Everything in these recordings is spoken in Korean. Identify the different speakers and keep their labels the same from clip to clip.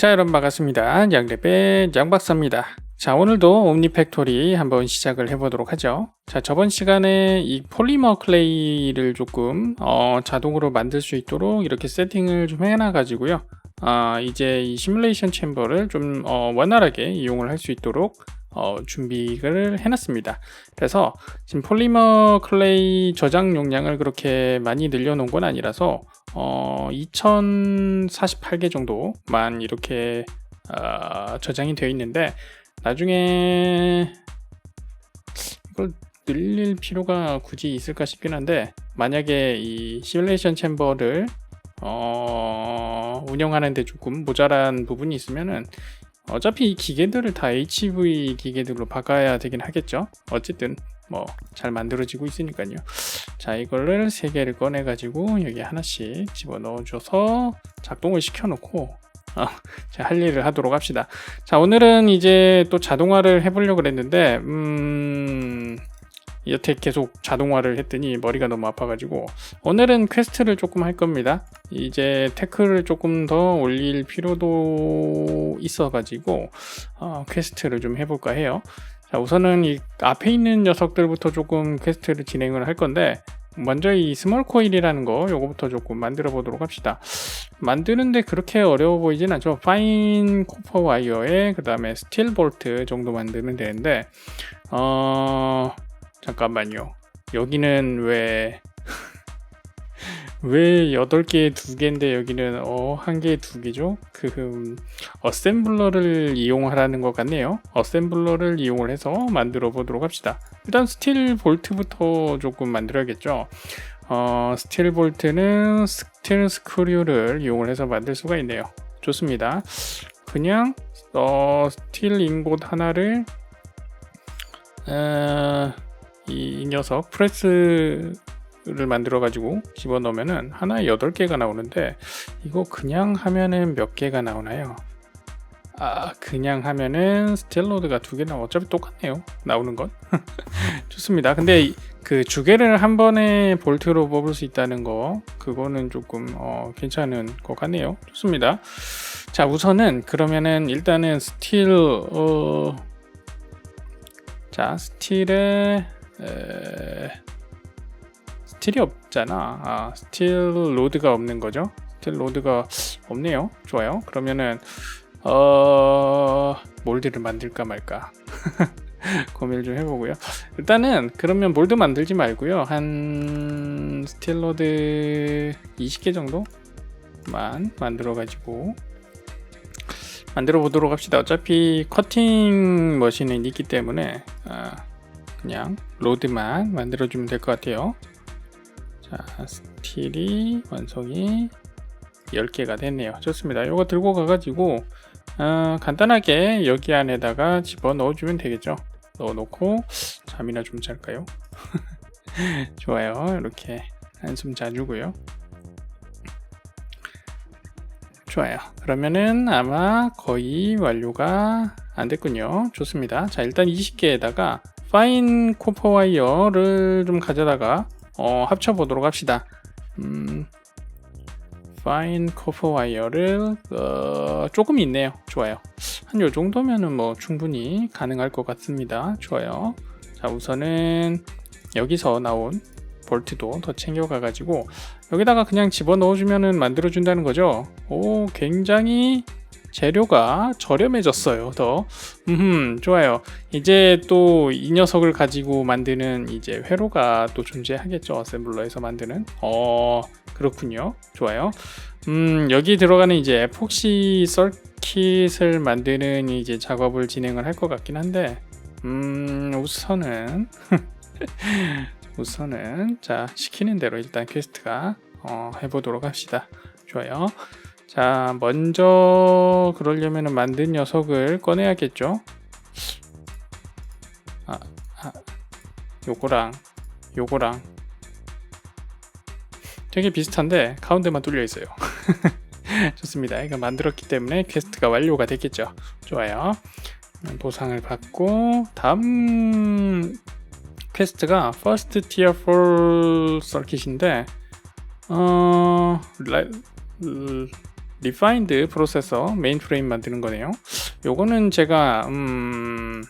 Speaker 1: 자 여러분 반갑습니다. 양대배 양박사입니다. 자 오늘도 옴니팩토리 한번 시작을 해보도록 하죠. 자 저번 시간에 이 폴리머 클레이를 조금 어, 자동으로 만들 수 있도록 이렇게 세팅을 좀 해놔 가지고요. 아 이제 이 시뮬레이션 챔버를 좀 어, 원활하게 이용을 할 수 있도록 어, 준비를 해놨습니다. 그래서 지금 폴리머 클레이 저장 용량을 그렇게 많이 늘려놓은 건 아니라서 어, 2048개 정도만 이렇게 어, 저장이 되어 있는데 나중에 이걸 늘릴 필요가 굳이 있을까 싶긴 한데 만약에 이 시뮬레이션 챔버를 어, 운영하는데 조금 모자란 부분이 있으면은 어차피 이 기계들을 다 HV 기계들로 바꿔야 되긴 하겠죠. 어쨌든 뭐 잘 만들어지고 있으니까요. 자 이거를 세 개를 꺼내 가지고 여기 하나씩 집어 넣어줘서 작동을 시켜놓고 어, 할 일을 하도록 합시다. 자 오늘은 이제 또 자동화를 해보려고 그랬는데 음 여태 계속 자동화를 했더니 머리가 너무 아파가지고 오늘은 퀘스트를 조금 할 겁니다. 이제 태클을 조금 더 올릴 필요도 있어가지고 어, 퀘스트를 좀 해볼까 해요. 자 우선은 이 앞에 있는 녀석들부터 조금 퀘스트를 진행을 할 건데 먼저 이 스몰 코일이라는 거 요거부터 조금 만들어 보도록 합시다. 만드는데 그렇게 어려워 보이진 않죠. 파인 코퍼 와이어에 그 다음에 스틸 볼트 정도 만들면 되는데 어 잠깐만요. 여기는 왜, 왜 8개에 2개인데 여기는 어, 1개에 2개죠? 그, 음, 어셈블러를 이용하라는 것 같네요. 어셈블러를 이용을 해서 만들어 보도록 합시다. 일단 스틸 볼트부터 조금 만들어야겠죠. 어, 스틸 볼트는 스틸 스크류를 이용을 해서 만들 수가 있네요. 좋습니다. 그냥 어, 스틸 인곳 하나를 어, 이 녀석 프레스 를 만들어 가지고 집어넣으면은 하나에 8개가 나오는데 이거 그냥 하면은 몇 개가 나오나요? 아 그냥 하면은 스텔로드가 두 개 나와 어차피 똑같네요. 나오는 건 좋습니다. 근데 그 주개를 한 번에 볼트로 뽑을 수 있다는 거 그거는 조금 어, 괜찮은 것 같네요. 좋습니다. 자 우선은 그러면은 일단은 스틸 어... 자 스틸에 에... 스틸이 없잖아. 아, 스틸 로드가 없는 거죠. 스틸 로드가 없네요. 좋아요. 그러면은 어 몰드를 만들까 말까 고민을 좀 해보고요. 일단은 그러면 몰드 만들지 말고요. 한 스틸 로드 20개 정도만 만들어 가지고 만들어 보도록 합시다. 어차피 커팅 머신은 있기 때문에 아, 그냥 로드만 만들어주면 될 것 같아요. 자, 스틸이 완성이 10개가 됐네요. 좋습니다. 이거 들고 가가지고 어, 간단하게 여기 안에다가 집어 넣어주면 되겠죠. 넣어놓고 잠이나 좀 잘까요? 좋아요. 이렇게 한숨 자주고요. 좋아요. 그러면은 아마 거의 완료가 안 됐군요. 좋습니다. 자, 일단 20개에다가 파인 코퍼 와이어를 좀 가져다가 어, 합쳐 보도록 합시다. 음, 파인 코퍼 와이어를 어, 조금 있네요. 좋아요. 한 요 정도면은 뭐 충분히 가능할 것 같습니다. 좋아요. 자, 우선은 여기서 나온 볼트도 더 챙겨가 가지고 여기다가 그냥 집어 넣어주면은 만들어 준다는 거죠. 오, 굉장히 재료가 저렴해졌어요. 더. 음, 좋아요. 이제 또 이 녀석을 가지고 만드는 이제 회로가 또 존재하겠죠. 어셈블러에서 만드는. 어, 그렇군요. 좋아요. 음, 여기 들어가는 이제 에폭시 서킷을 만드는 이제 작업을 진행을 할 것 같긴 한데, 음, 우선은, 우선은, 자, 시키는 대로 일단 퀘스트가, 어, 해보도록 합시다. 좋아요. 자, 먼저 그러려면 만든 녀석을 꺼내야겠죠? 아, 아, 요거랑 요거랑 되게 비슷한데 가운데만 뚫려 있어요. 좋습니다. 이거 만들었기 때문에 퀘스트가 완료가 됐겠죠. 좋아요. 보상을 받고 다음 퀘스트가 First Tier 4 서킷인데 어... Defined 프로세서 메인 프레임 만드는 거네요. 요거는 제가 음,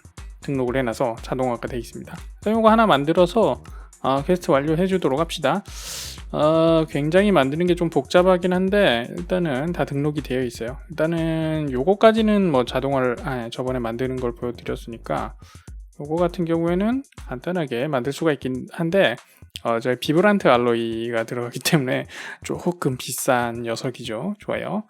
Speaker 1: 등록을 해놔서 자동화가 되어 있습니다. 그래서 요거 하나 만들어서 아, 퀘스트 완료해 주도록 합시다. 어, 굉장히 만드는 게 좀 복잡하긴 한데 일단은 다 등록이 되어 있어요. 일단은 요거까지는 뭐 자동화를 아, 저번에 만드는 걸 보여드렸으니까 요거 같은 경우에는 간단하게 만들 수가 있긴 한데 어, 저희 비브란트 알로이가 들어가기 때문에 조금 비싼 녀석이죠. 좋아요.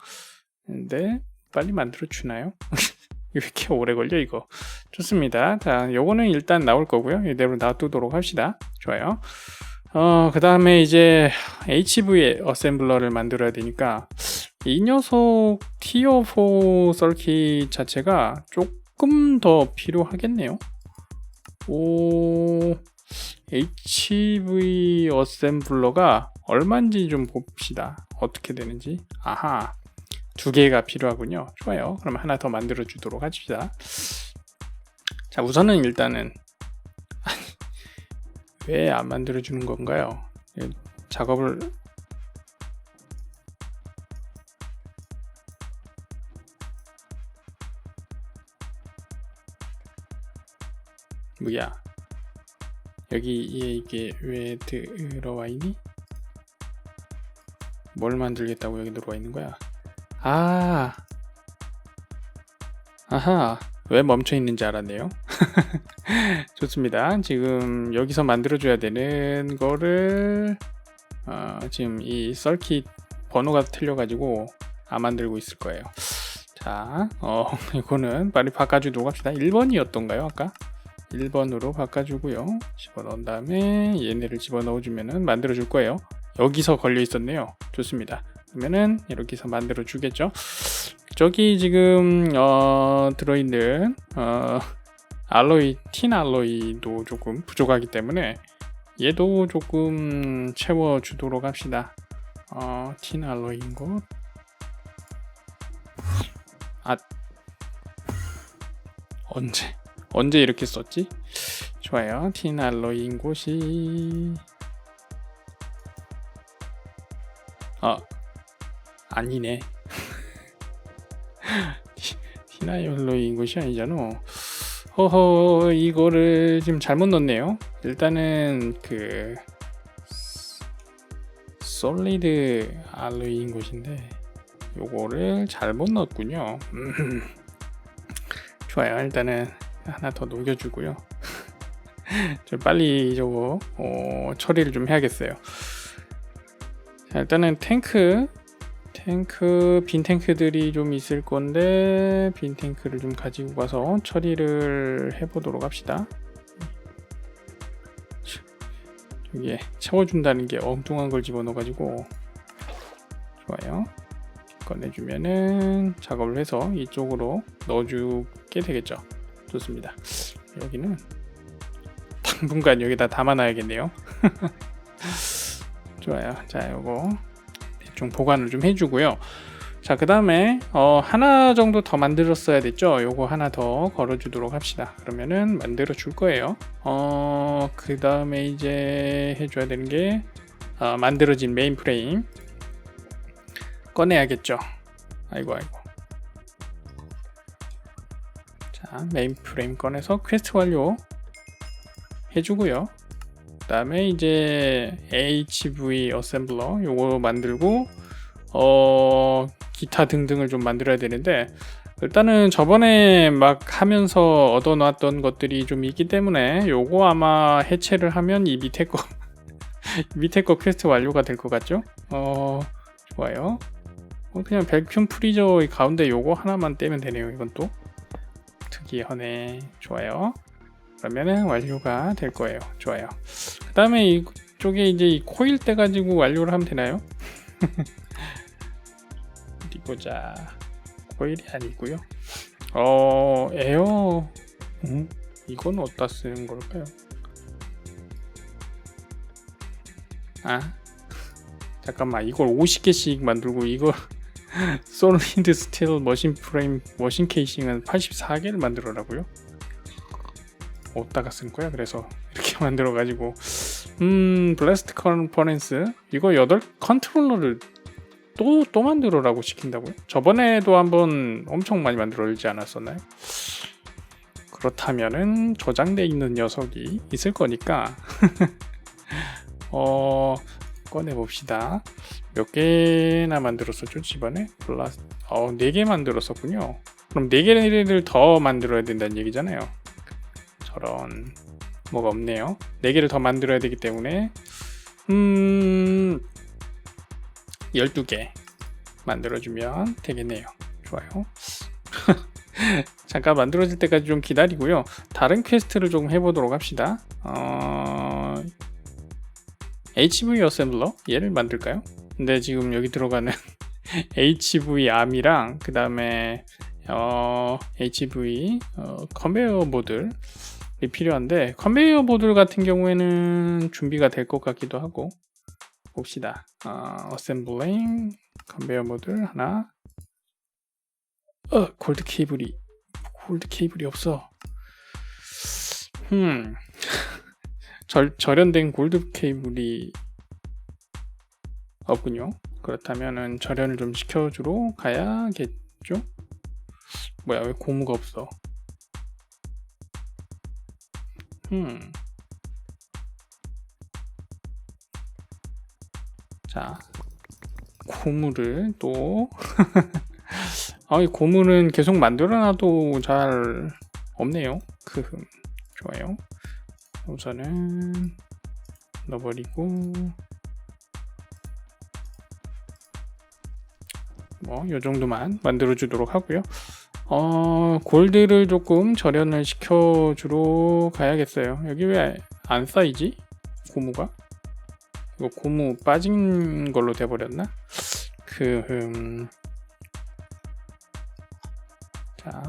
Speaker 1: 근데 빨리 만들어 주나요? 왜 이렇게 오래 걸려 이거? 좋습니다. 자, 요거는 일단 나올 거고요. 이대로 놔두도록 합시다. 좋아요. 어, 그 다음에 이제 HV 어셈블러를 만들어야 되니까 이 녀석 티어 4 서킷 자체가 조금 더 필요하겠네요. 오, HV 어셈블러가 얼마인지 좀 봅시다. 어떻게 되는지. 아하, 두 개가 필요하군요. 좋아요. 그럼 하나 더 만들어 주도록 합시다. 자, 우선은 일단은 왜 안 만들어 주는 건가요? 이 작업을 뭐야? 여기에 이게 왜 들어와 있니? 뭘 만들겠다고 여기 들어와 있는 거야? 아, 아하, 왜 멈춰 있는지 알았네요. 좋습니다. 지금 여기서 만들어줘야 되는 거를 어, 지금 이 서킷 번호가 틀려가지고 안 만들고 있을 거예요. 자, 어, 이거는 빨리 바꿔주도록 합시다. 1번이었던가요, 아까? 1번으로 바꿔주고요. 집어넣은 다음에 얘네를 집어넣어주면은 만들어줄 거예요. 여기서 걸려 있었네요. 좋습니다. 그러면은 이렇게 해서 만들어 주겠죠. 저기 지금 어, 들어있는 어, 알로이 틴 알로이도 조금 부족하기 때문에 얘도 조금 채워 주도록 합시다. 어, 틴 알로이인 것. 아 언제 언제 이렇게 썼지? 좋아요. 틴 알로이인 곳이 아 아니네. 티나이올로인 것이 아니잖아. 허허 이거를 지금 잘못 넣었네요. 일단은 그 솔리드 알로이인 것인데 요거를 잘못 넣었군요. 음. 좋아요. 일단은 하나 더 녹여주고요. 좀 빨리 저거 어, 처리를 좀 해야겠어요. 자, 일단은 탱크 탱크 빈 탱크들이 좀 있을 건데 빈 탱크를 좀 가지고 가서 처리를 해보도록 합시다. 여기에 채워준다는 게 엉뚱한 걸 집어넣어가지고 좋아요. 꺼내주면은 작업을 해서 이쪽으로 넣어주게 되겠죠. 좋습니다. 여기는 당분간 여기다 담아놔야겠네요. 좋아요. 자, 요거 대충 보관을 좀 해주고요. 자, 그 다음에 어, 하나 정도 더 만들었어야 됐죠. 요거 하나 더 걸어주도록 합시다. 그러면은 만들어 줄 거예요. 어, 그 다음에 이제 해줘야 되는 게 어, 만들어진 메인 프레임 꺼내야겠죠. 아이고 아이고. 자, 메인 프레임 꺼내서 퀘스트 완료 해주고요. 그 다음에 이제 HV 어셈블러 요거 만들고 어 기타 등등을 좀 만들어야 되는데 일단은 저번에 막 하면서 얻어놨던 것들이 좀 있기 때문에 요거 아마 해체를 하면 이 밑에 거 밑에 거 퀘스트 완료가 될 것 같죠? 어 좋아요. 어, 그냥 밸큐 프리저 가운데 요거 하나만 떼면 되네요. 이건 또 특이하네. 좋아요. 그러면은 완료가 될 거예요. 좋아요. 그 다음에 이쪽에 이제 이 코일 떼 가지고 완료를 하면 되나요? 어디 보자. 코일이 아니고요. 어 에어 음? 이건 어디다 쓰는 걸까요? 아 잠깐만 이걸 50개씩 만들고 이걸 솔리드 스틸 머신 프레임 머신 케이싱은 84개를 만들어라고요? 어디다가 쓴 거야? 그래서 이렇게 만들어 가지고 음 블래스트 컨퍼런스 이거 8 컨트롤러를 또, 또 만들어라고 시킨다고요? 저번에도 한번 엄청 많이 만들어지 않았었나요? 그렇다면은 저장돼 있는 녀석이 있을 거니까 어 꺼내 봅시다. 몇 개나 만들었었죠 집안에? 플러스 어네 개 만들었었군요. 그럼 네 개를 더 만들어야 된다는 얘기잖아요. 저런 뭐가 없네요. 네 개를 더 만들어야 되기 때문에 음 12개 만들어주면 되겠네요. 좋아요. 잠깐 만들어질 때까지 좀 기다리고요. 다른 퀘스트를 좀 해보도록 합시다. 어... HV 어셈블러 얘를 만들까요? 근데 지금 여기 들어가는 HV 암이랑 그 다음에 어... HV 어... 컨베이어 모듈이 필요한데 컨베이어 모듈 같은 경우에는 준비가 될 것 같기도 하고 봅시다. 어... 어셈블링 컨베이어 모듈 하나 어 골드 케이블이 골드 케이블이 없어. 음. 절, 절연된 골드 케이블이 없군요. 그렇다면은 절연을 좀 시켜주러 가야겠죠? 뭐야 왜 고무가 없어? 음. 자, 고무를 또 아, 이 고무는 계속 만들어놔도 잘 없네요. 그 좋아요. 우선은 넣어버리고 뭐 이 정도만 만들어 주도록 하고요. 어, 골드를 조금 절연을 시켜 주러 가야겠어요. 여기 왜 안 쌓이지? 고무가? 이거 고무 빠진 걸로 돼 버렸나? 그 음, 자,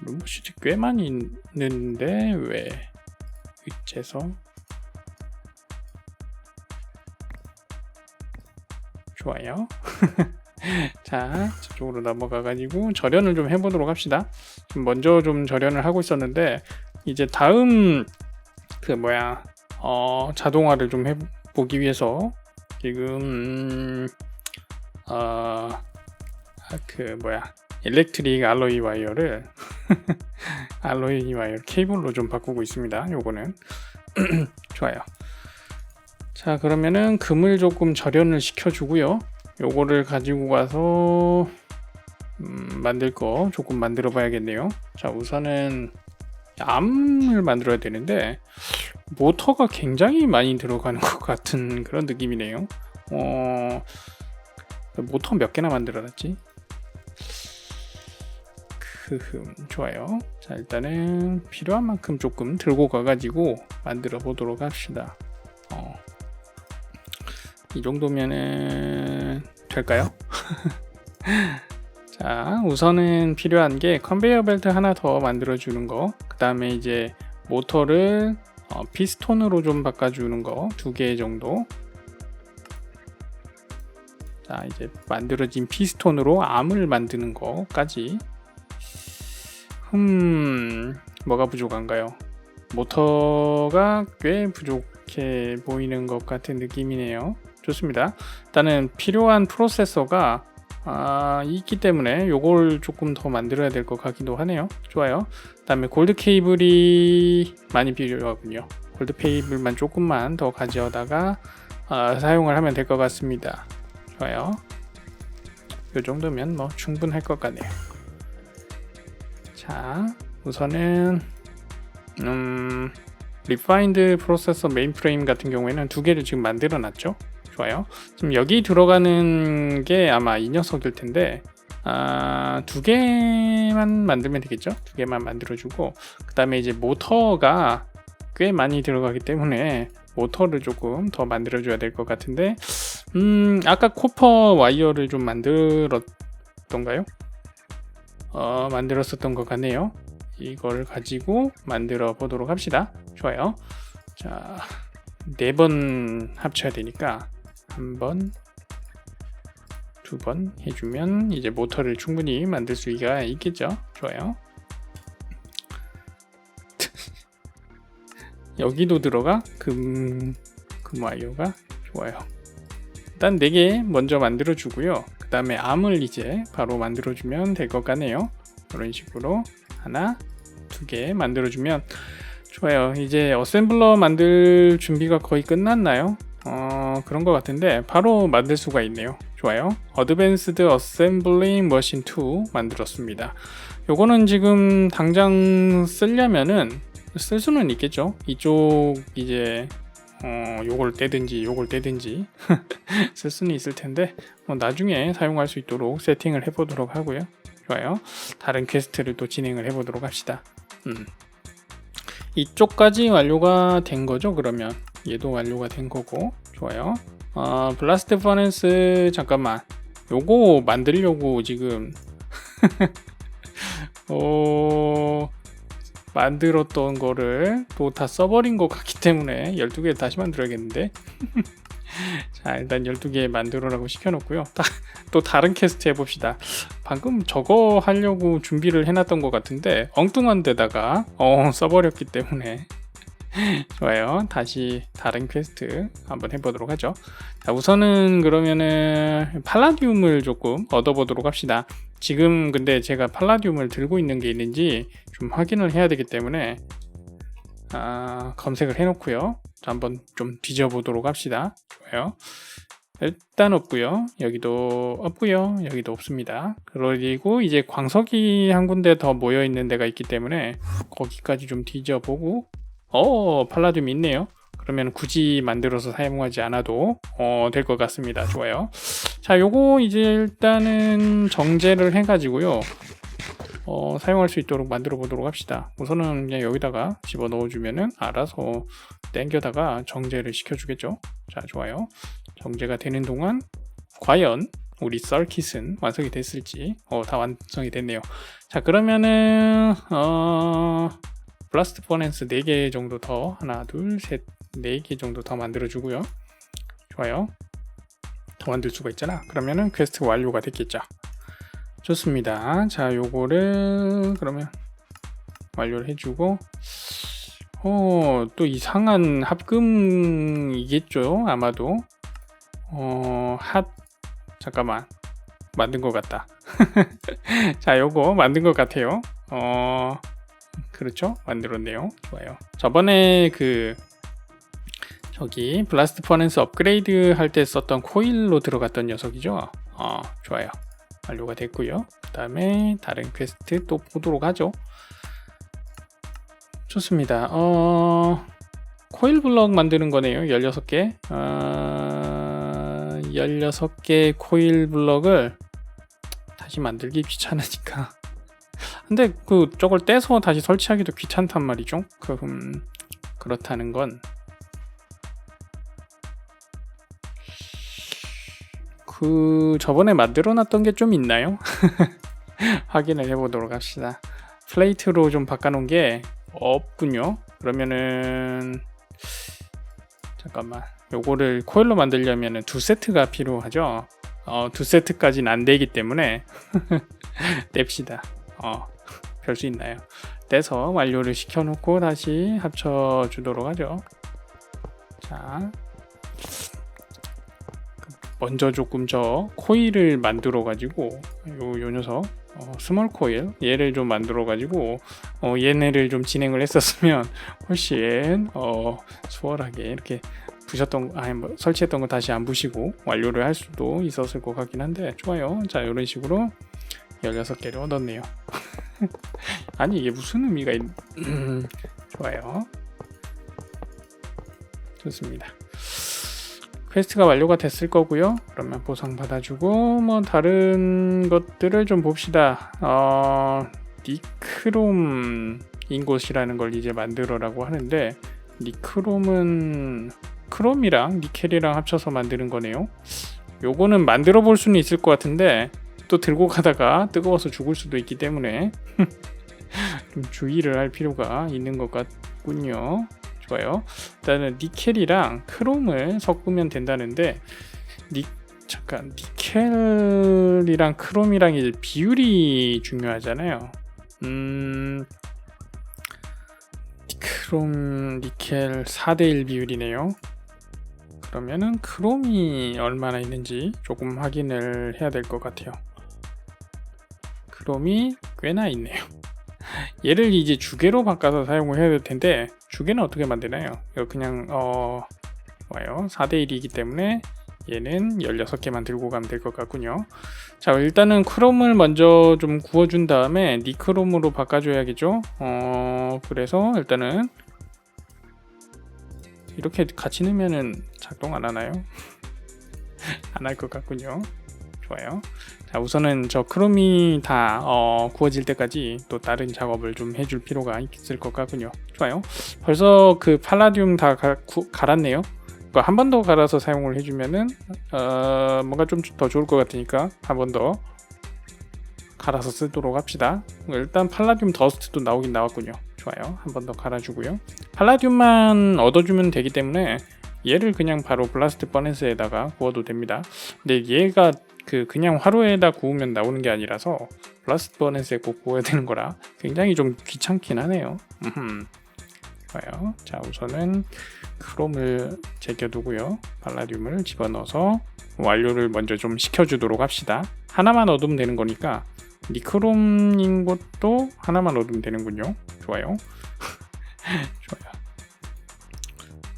Speaker 1: 룸부시트 꽤 많이 있는데 왜 위치에서 좋아요. 자, 저쪽으로 넘어가 가지고 절연을 좀 해보도록 합시다. 먼저 좀 절연을 하고 있었는데 이제 다음 그 뭐야 어, 자동화를 좀 해보기 위해서 지금 음, 어, 그 뭐야 일렉트릭 알로이 와이어를 알로이 와이어 케이블로 좀 바꾸고 있습니다. 요거는 좋아요. 자 그러면은 금을 조금 절연을 시켜주고요. 요거를 가지고 가서 음, 만들 거 조금 만들어 봐야겠네요. 자 우선은 암을 만들어야 되는데 모터가 굉장히 많이 들어가는 것 같은 그런 느낌이네요. 어 모터 몇 개나 만들어놨지? 흐흠 좋아요 자 일단은 필요한 만큼 조금 들고 가가지고 만들어 보도록 합시다 어, 이 정도면은 될까요? 자 우선은 필요한 게 컨베이어 벨트 하나 더 만들어 주는 거 그 다음에 이제 모터를 어, 피스톤으로 좀 바꿔주는 거 두 개 정도 자 이제 만들어진 피스톤으로 암을 만드는 거까지 음, 뭐가 부족한가요? 모터가 꽤 부족해 보이는 것 같은 느낌이네요. 좋습니다. 일단은 필요한 프로세서가 아, 있기 때문에 이걸 조금 더 만들어야 될 것 같기도 하네요. 좋아요. 그다음에 골드 케이블이 많이 필요하군요. 골드 케이블만 조금만 더 가져다가 아, 사용을 하면 될 것 같습니다. 좋아요. 이 정도면 뭐 충분할 것 같네요. 자, 우선은 음, 리파인드 프로세서 메인프레임 같은 경우에는 두 개를 지금 만들어 놨죠. 좋아요. 지금 여기 들어가는 게 아마 이 녀석일 텐데 아, 두 개만 만들면 되겠죠? 두 개만 만들어주고 그 다음에 이제 모터가 꽤 많이 들어가기 때문에 모터를 조금 더 만들어줘야 될 것 같은데 음, 아까 코퍼 와이어를 좀 만들었던가요? 어, 만들었었던 것 같네요. 이걸 가지고 만들어 보도록 합시다. 좋아요. 자, 네 번 합쳐야 되니까 한 번, 두 번 해주면 이제 모터를 충분히 만들 수가 있겠죠. 좋아요. 여기도 들어가 금, 금 와이어가 좋아요. 일단 4개 먼저 만들어 주고요. 그 다음에 암을 이제 바로 만들어 주면 될 것 같네요. 이런 식으로 하나, 두 개 만들어 주면 좋아요. 이제 어셈블러 만들 준비가 거의 끝났나요? 어, 그런 것 같은데 바로 만들 수가 있네요. 좋아요. 어드밴스드 어셈블링 머신 2 만들었습니다. 요거는 지금 당장 쓰려면은 쓸 수는 있겠죠. 이쪽 이제 어, 요걸 떼든지 요걸 떼든지 쓸 수는 있을 텐데 뭐 나중에 사용할 수 있도록 세팅을 해보도록 하고요. 좋아요. 다른 퀘스트를 또 진행을 해보도록 합시다. 음. 이쪽까지 완료가 된 거죠. 그러면 얘도 완료가 된 거고. 좋아요. 어, 블라스트 퍼넨스 잠깐만. 요거 만들려고 지금. 어, 만들었던 거를 또 다 써버린 것 같기 때문에 12개 다시 만들어야겠는데. 자 일단 12개 만들어라고 시켜놓고요. 다, 또 다른 캐스트 해봅시다. 방금 저거 하려고 준비를 해놨던 것 같은데 엉뚱한 데다가 어, 써버렸기 때문에 좋아요 다시 다른 퀘스트 한번 해보도록 하죠 자 우선은 그러면은 팔라디움을 조금 얻어보도록 합시다 지금 근데 제가 팔라디움을 들고 있는 게 있는지 좀 확인을 해야 되기 때문에 아, 검색을 해놓고요. 자, 한번 좀 뒤져보도록 합시다. 좋아요. 일단 없고요. 여기도 없고요. 여기도 없습니다. 그리고 이제 광석이 한 군데 더 모여 있는 데가 있기 때문에 거기까지 좀 뒤져보고 어 팔라듐 있네요. 그러면 굳이 만들어서 사용하지 않아도 어, 될 것 같습니다. 좋아요. 자, 요거 이제 일단은 정제를 해 가지고요. 어, 사용할 수 있도록 만들어 보도록 합시다. 우선은 그냥 여기다가 집어 넣어 주면은 알아서 땡겨다가 정제를 시켜 주겠죠. 자, 좋아요. 정제가 되는 동안 과연 우리 썰킷은 완성이 됐을지 어, 다 완성이 됐네요. 자, 그러면은 어, 블라스트 퍼넨스 4개 정도 더 하나, 둘, 셋, 4개 정도 더 만들어 주고요. 좋아요. 더 만들 수가 있잖아. 그러면은 퀘스트 완료가 됐겠죠. 좋습니다. 자, 요거를 그러면 완료를 해주고 어, 또 이상한 합금이겠죠. 아마도 어, 핫 잠깐만 만든 것 같다. 자, 요거 만든 것 같아요. 어, 그렇죠? 만들었네요. 좋아요. 저번에 그 저기 블라스트 퍼넨스 업그레이드 할 때 썼던 코일로 들어갔던 녀석이죠. 어, 좋아요. 완료가 됐고요. 그 다음에 다른 퀘스트 또 보도록 하죠. 좋습니다. 어, 코일 블럭 만드는 거네요. 16개. 어, 16개 코일 블럭을 다시 만들기 귀찮으니까. 근데 그 저걸 떼서 다시 설치하기도 귀찮단 말이죠. 그, 음, 그렇다는 건 그 저번에 만들어 놨던 게 좀 있나요? 확인을 해보도록 합시다. 플레이트로 좀 바꿔놓은 게 없군요. 그러면은 잠깐만 요거를 코일로 만들려면 두 세트가 필요하죠. 어, 두 세트까지는 안 되기 때문에 뗍시다. 어, 별 수 있나요? 떼서 완료를 시켜놓고 다시 합쳐주도록 하죠. 자, 먼저 조금 저 코일을 만들어 가지고 요, 요 녀석 어, 스몰 코일 얘를 좀 만들어 가지고 어, 얘네를 좀 진행을 했었으면 훨씬 어, 수월하게 이렇게 부셨던 아니 뭐 설치했던 거 다시 안 부시고 완료를 할 수도 있었을 것 같긴 한데 좋아요 자 이런 식으로 16개를 얻었네요 아니 이게 무슨 의미가 있... 좋아요 좋습니다 퀘스트가 완료가 됐을 거고요. 그러면 보상 받아주고 뭐 다른 것들을 좀 봅시다. 어, 니크롬 인곳이라는 걸 이제 만들어라고 하는데 니크롬은 크롬이랑 니켈이랑 합쳐서 만드는 거네요. 요거는 만들어 볼 수는 있을 것 같은데 또 들고 가다가 뜨거워서 죽을 수도 있기 때문에 좀 주의를 할 필요가 있는 것 같군요. 좋아요. 일단은 니켈이랑 크롬을 섞으면 된다는데 니 잠깐 니켈이랑 크롬이랑 이제 비율이 중요하잖아요. 음 크롬 니켈 4대1 비율이네요. 그러면은 크롬이 얼마나 있는지 조금 확인을 해야 될 것 같아요. 크롬이 꽤나 있네요. 얘를 이제 주개로 바꿔서 사용을 해야 될 텐데 주개는 어떻게 만드나요? 그냥 어 와요 4대 1이기 때문에 얘는 16개만 들고 가면 될 것 같군요. 자, 일단은 크롬을 먼저 좀 구워준 다음에 니크롬으로 바꿔줘야겠죠? 어, 그래서 일단은 이렇게 같이 넣으면은 작동 안 하나요? 안 할 것 같군요. 좋아요. 자, 우선은 저 크롬이 다 어, 구워질 때까지 또 다른 작업을 좀 해줄 필요가 있을 것 같군요. 좋아요. 벌써 그 팔라듐 다 가, 구, 갈았네요. 한번 더 갈아서 사용을 해주면은 어, 뭔가 좀 더 좋을 것 같으니까 한 번 더 갈아서 쓰도록 합시다. 일단 팔라듐 더스트도 나오긴 나왔군요. 좋아요. 한 번 더 갈아주고요. 팔라듐만 얻어주면 되기 때문에 얘를 그냥 바로 블라스트 버네스에다가 구워도 됩니다. 근데 얘가 그 그냥 화로에다 구우면 나오는 게 아니라서 블라스트 버넷에 꼭 구워야 되는 거라 굉장히 좀 귀찮긴 하네요. 좋아요. 자 우선은 크롬을 제껴두고요. 발라듐을 집어넣어서 완료를 먼저 좀 시켜주도록 합시다. 하나만 얻으면 되는 거니까 니크롬인 것도 하나만 얻으면 되는군요. 좋아요. 좋아요.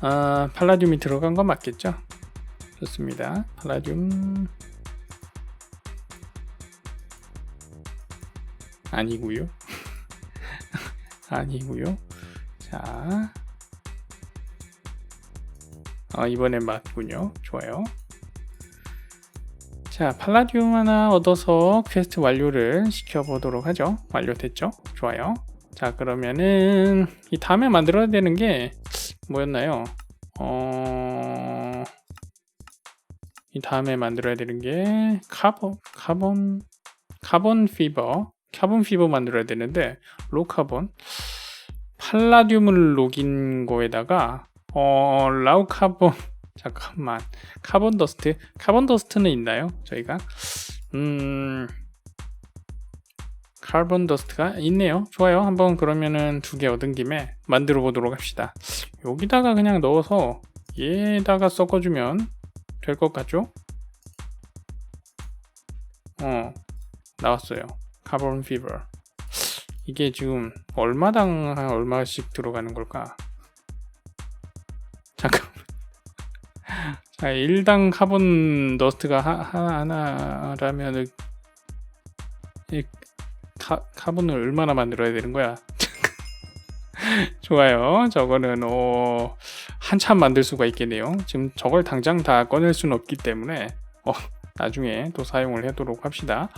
Speaker 1: 아, 팔라듐이 들어간 건 맞겠죠? 좋습니다. 팔라듐 아니고요. 아니고요. 자, 어, 이번엔 맞군요. 좋아요. 자, 팔라디움 하나 얻어서 퀘스트 완료를 시켜보도록 하죠. 완료됐죠? 좋아요. 자, 그러면은 이 다음에 만들어야 되는 게 뭐였나요? 어... 이 다음에 만들어야 되는 게 카본, 카본, 카본 피버 카본 피버 만들어야 되는데 로카본. 팔라듐을 녹인 거에다가 어 라우 카본. 잠깐만. 카본 더스트. 카본 더스트는 있나요 저희가? 음 카본 더스트가 있네요. 좋아요. 한번 그러면은 두 개 얻은 김에 만들어 보도록 합시다. 여기다가 그냥 넣어서 얘에다가 섞어주면 될 것 같죠? 어 나왔어요 카본 피버 이게 지금 얼마당 한 얼마씩 들어가는 걸까? 잠깐. 자, 1당 카본 더스트가 하, 나라면 이 카, 카본을 얼마나 만들어야 되는 거야? 좋아요. 저거는 어, 한참 만들 수가 있겠네요. 지금 저걸 당장 다 꺼낼 수는 없기 때문에 어, 나중에 또 사용을 하도록 합시다.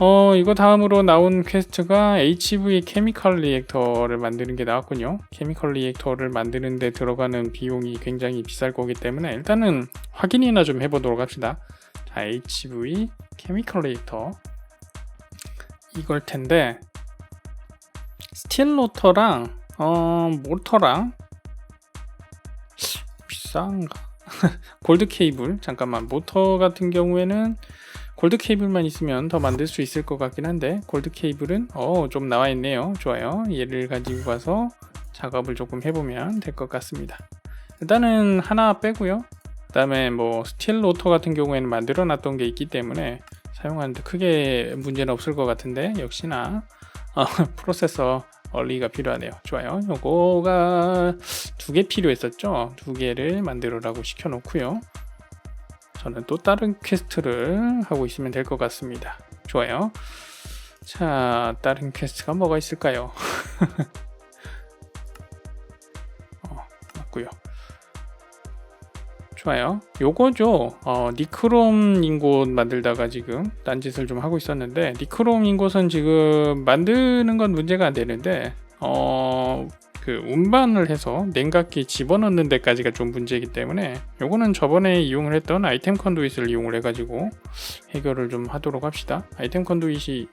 Speaker 1: 어, 이거 다음으로 나온 퀘스트가 HV 케미컬 리액터를 만드는 게 나왔군요. 케미컬 리액터를 만드는데 들어가는 비용이 굉장히 비쌀 거기 때문에 일단은 확인이나 좀 해보도록 합시다. 자, HV 케미컬 리액터 이걸 텐데 스틸 로터랑 어, 모터랑 비싼가? 골드 케이블 잠깐만 모터 같은 경우에는 골드 케이블만 있으면 더 만들 수 있을 것 같긴 한데 골드 케이블은 어, 좀 나와 있네요. 좋아요. 얘를 가지고 가서 작업을 조금 해보면 될 것 같습니다. 일단은 하나 빼고요. 그 다음에 뭐 스틸 로터 같은 경우에는 만들어 놨던 게 있기 때문에 사용하는데 크게 문제는 없을 것 같은데 역시나 어, 프로세서 얼리가 필요하네요. 좋아요. 요거가 두 개 필요했었죠. 두 개를 만들어라고 시켜 놓고요. 저는 또 다른 퀘스트를 하고 있으면 될 것 같습니다. 좋아요. 자, 다른 퀘스트가 뭐가 있을까요? 어, 맞고요. 좋아요. 요거죠. 어, 니크롬 인곳 만들다가 지금 딴짓을 좀 하고 있었는데 니크롬 인곳은 지금 만드는 건 문제가 안 되는데 어, 그 운반을 해서 냉각기 집어넣는 데까지가 좀 문제이기 때문에 요거는 저번에 이용을 했던 아이템 컨두잇을 이용을 해가지고 해결을 좀 하도록 합시다. 아이템 컨두잇이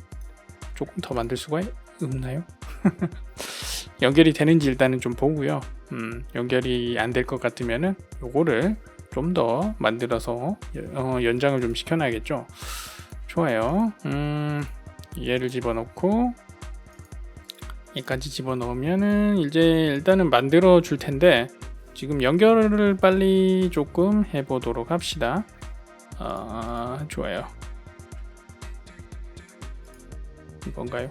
Speaker 1: 조금 더 만들 수가 없나요? 연결이 되는지 일단은 좀 보고요. 음, 연결이 안 될 것 같으면은 요거를 좀 더 만들어서 어, 연장을 좀 시켜놔야겠죠? 좋아요. 음, 얘를 집어넣고 여기까지 집어넣으면은 이제 일단은 만들어 줄 텐데 지금 연결을 빨리 조금 해보도록 합시다. 아, 좋아요. 이건가요?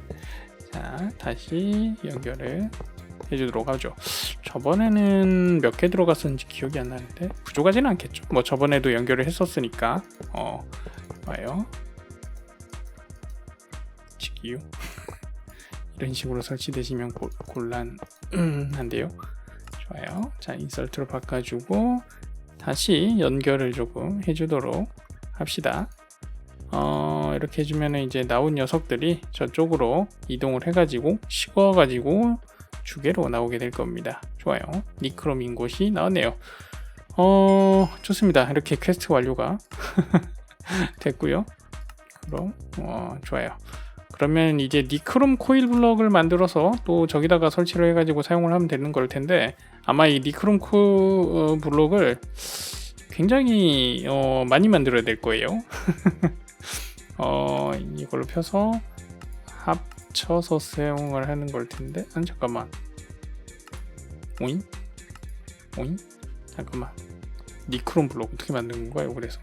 Speaker 1: 자, 다시 연결을 해주도록 하죠. 저번에는 몇 개 들어갔었는지 기억이 안 나는데 부족하지는 않겠죠. 뭐 저번에도 연결을 했었으니까 어 좋아요. 지기요. 이런 식으로 설치되시면 고, 곤란한데요. 좋아요. 자 인설트로 바꿔주고 다시 연결을 조금 해주도록 합시다. 어, 이렇게 해주면 이제 나온 녀석들이 저쪽으로 이동을 해가지고 식어가지고 주게로 나오게 될 겁니다. 좋아요. 니크롬인 곳이 나왔네요. 어, 좋습니다. 이렇게 퀘스트 완료가 됐고요. 그럼, 어, 좋아요. 그러면 이제 니크롬 코일 블럭을 만들어서 또 저기다가 설치를 해가지고 사용을 하면 되는 걸 텐데 아마 이 니크롬 코 어, 블럭을 굉장히 어, 많이 만들어야 될 거예요. 어, 이걸로 펴서 합쳐서 사용을 하는 걸 텐데. 아, 잠깐만. 오잉? 오잉? 잠깐만. 니크롬 블록 어떻게 만든 건가요? 그래서.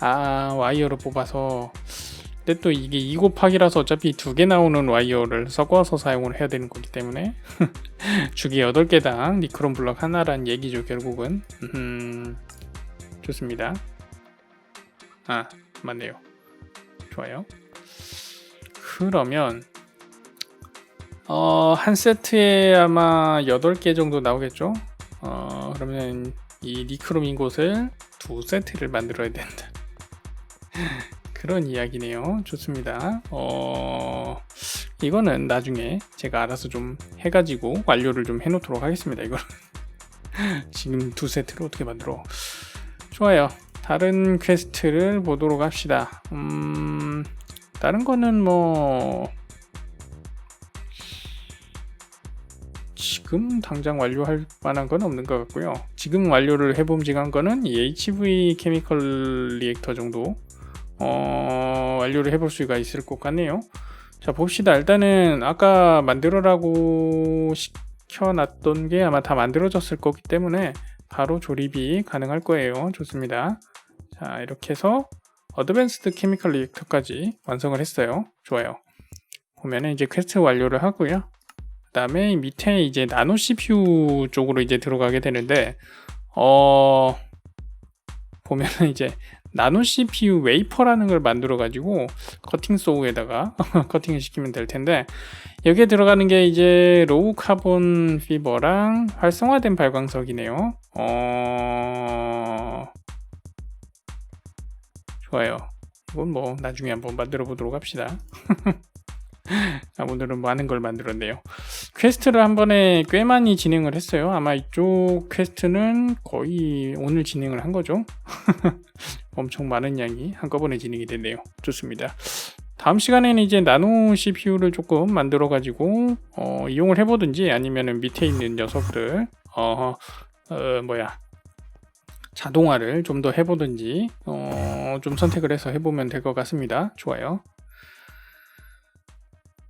Speaker 1: 아, 와이어를 뽑아서. 근데 또 이게 2 곱하기라서 어차피 두 개 나오는 와이어를 섞어서 사용을 해야 되는 거기 때문에 주기 8개당 니크롬 블럭 하나란 얘기죠, 결국은. 음, 좋습니다. 아, 맞네요. 좋아요. 그러면 어, 한 세트에 아마 8개 정도 나오겠죠? 어, 그러면 이 니크롬인 곳을 두 세트를 만들어야 된다. 그런 이야기네요. 좋습니다. 어, 이거는 나중에 제가 알아서 좀 해가지고 완료를 좀 해놓도록 하겠습니다. 이걸 지금 두 세트를 어떻게 만들어? 좋아요. 다른 퀘스트를 보도록 합시다. 음, 다른 거는 뭐 지금 당장 완료할 만한 건 없는 것 같고요. 지금 완료를 해봄직한 거는 이 HV 케미컬 리액터 정도 어, 완료를 해볼 수가 있을 것 같네요. 자 봅시다. 일단은 아까 만들어라고 시켜놨던 게 아마 다 만들어졌을 거기 때문에 바로 조립이 가능할 거예요. 좋습니다. 자 이렇게 해서 어드밴스드 케미컬 리액터까지 완성을 했어요. 좋아요. 보면은 이제 퀘스트 완료를 하고요. 그 다음에 밑에 이제 나노 CPU 쪽으로 이제 들어가게 되는데, 어, 보면은 이제 나노 CPU 웨이퍼라는 걸 만들어 가지고 커팅 소우에다가 커팅을 시키면 될 텐데 여기에 들어가는 게 이제 로우 카본 피버랑 활성화된 발광석이네요. 어... 좋아요. 이건 뭐 나중에 한번 만들어 보도록 합시다. 자, 오늘은 많은 걸 만들었네요. 퀘스트를 한 번에 꽤 많이 진행을 했어요. 아마 이쪽 퀘스트는 거의 오늘 진행을 한 거죠. 엄청 많은 양이 한꺼번에 진행이 됐네요. 좋습니다. 다음 시간에는 이제 나노 CPU를 조금 만들어 가지고 어, 이용을 해보든지 아니면은 밑에 있는 녀석들 어, 어 뭐야 자동화를 좀 더 해보든지 어, 좀 선택을 해서 해보면 될 것 같습니다. 좋아요.